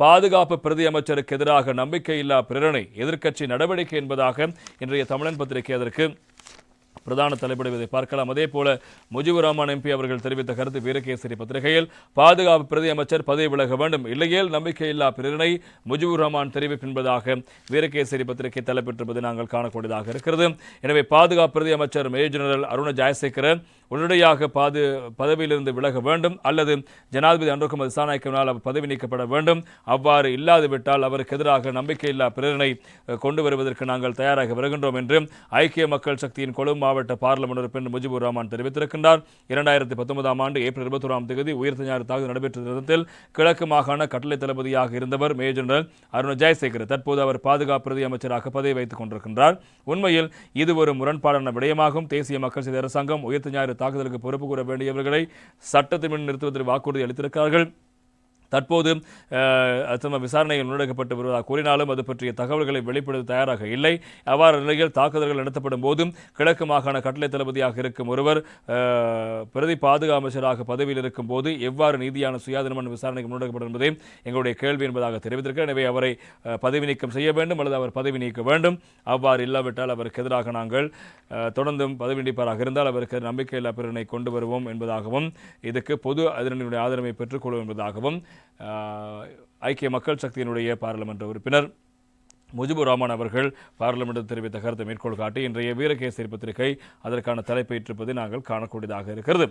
பாதுகாப்பு பிரதி அமைச்சருக்கு எதிராக நம்பிக்கையில்லா பிரேரணை எதிர்க்கட்சி நடவடிக்கை என்பதாக இன்றைய தமிழன் பத்திரிகை அதற்கு பிரதான தலைப்படுவதை பார்க்கலாம். அதே போல முஜிபுர் ரஹ்மான் எம்பி அவர்கள் தெரிவித்த கருத்து வீரகேசரி பத்திரிகையில் பாதுகாப்பு பிரதி அமைச்சர் பதவி விலக வேண்டும் இல்லையேல் நம்பிக்கையில்லா பிரேரணை முஜிபுர் ரஹ்மான் தெரிவிப்பு என்பதாக வீரகேசரி பத்திரிகை தலைப்பெற்றிருப்பது நாங்கள் காணக்கூடியதாக இருக்கிறது. எனவே பாதுகாப்பு பிரதி அமைச்சர் மேஜர் ஜெனரல் அருண ஜெயசேகரன் உடனடியாக பாது பதவியிலிருந்து விலக வேண்டும். அல்லது ஜனாதிபதி அன்றுகுமார் திசாநாயக்கவினால் அவர் பதவி நீக்கப்பட வேண்டும். அவ்வாறு இல்லாதுவிட்டால் அவருக்கு எதிராக நம்பிக்கையில்லா பிரேரணை கொண்டு வருவதற்கு நாங்கள் தயாராக வருகின்றோம் என்று ஐக்கிய மக்கள் சக்தியின் கொழும்பு மாவட்ட பார்லமெண்ட் உறுப்பினர் முஜிபுர் ரஹ்மான் தெரிவித்திருக்கின்றார். இரண்டாயிரத்தி பத்தொன்பதாம் ஆண்டு ஏப்ரல் இருபத்தோராம் தேதி உயிர் ஞாயிறு தாக்குதல் நடைபெற்ற விதத்தில் கிழக்கு மாகாண கட்டளை தளபதியாக இருந்தவர் மேஜர் ஜெனரல் அருண் ஜெயசேகர். தற்போது அவர் பாதுகாப்பு பிரதி அமைச்சராக பதவி வைத்துக் கொண்டிருக்கின்றார். உண்மையில் இது ஒரு முரண்பாடான விடயமாகும். தேசிய மக்கள் செய்தி அரசாங்கம் உயிர் ஞாயிறு தாக்குதலுக்கு பொறுப்பு கூற வேண்டியவர்களை சட்டத்தின் முன் நிறுத்துவதற்கு வாக்குறுதி அளித்திருக்கிறார்கள். தற்போது அஹ், விசாரணைகள் முன்னெடுக்கப்பட்டு வருவதாக கூறினாலும் அது பற்றிய தகவல்களை வெளிப்படுத்த தயாராக இல்லை. அவ்வாறு நிலையில் தாக்குதல்கள் நடத்தப்படும் போதும் கிழக்கு மாகாண கட்டளை தளபதியாக இருக்கும் ஒருவர் பிரதி பாதுகாப்பு அமைச்சராக பதவியில் இருக்கும் போது எவ்வாறு நீதியான சுயாதீனமான விசாரணைகள் முன்னெடுக்கப்படும் என்பதே எங்களுடைய கேள்வி என்பதாக தெரிவித்திருக்கிறார். எனவே அவரை பதவி நீக்கம் செய்ய வேண்டும் அல்லது அவர் பதவி நீக்க வேண்டும். அவ்வாறு இல்லாவிட்டால் அவருக்கு எதிராக நாங்கள் தொடர்ந்தும் பதவி நீடிப்பாராக இருந்தால் அவருக்கு நம்பிக்கையில்லா பிறனை கொண்டு வருவோம் என்பதாகவும் இதுக்கு பொது அதிரணியுடைய ஆதரவை பெற்றுக்கொள்வோம் என்பதாகவும் ஐக்கிய மக்கள் சக்தியினுடைய பாராளுமன்ற உறுப்பினர் முஜிபுர் ரஹ்மான் அவர்கள் பாராளுமன்றத்தில் தெரிவித்த கருத்தை மேற்கோள் காட்டி இன்றைய வீரகேசரி பத்திரிகை அதற்கான தலைப்பேற்றிருப்பதை நாங்கள் காணக்கூடியதாக இருக்கிறது.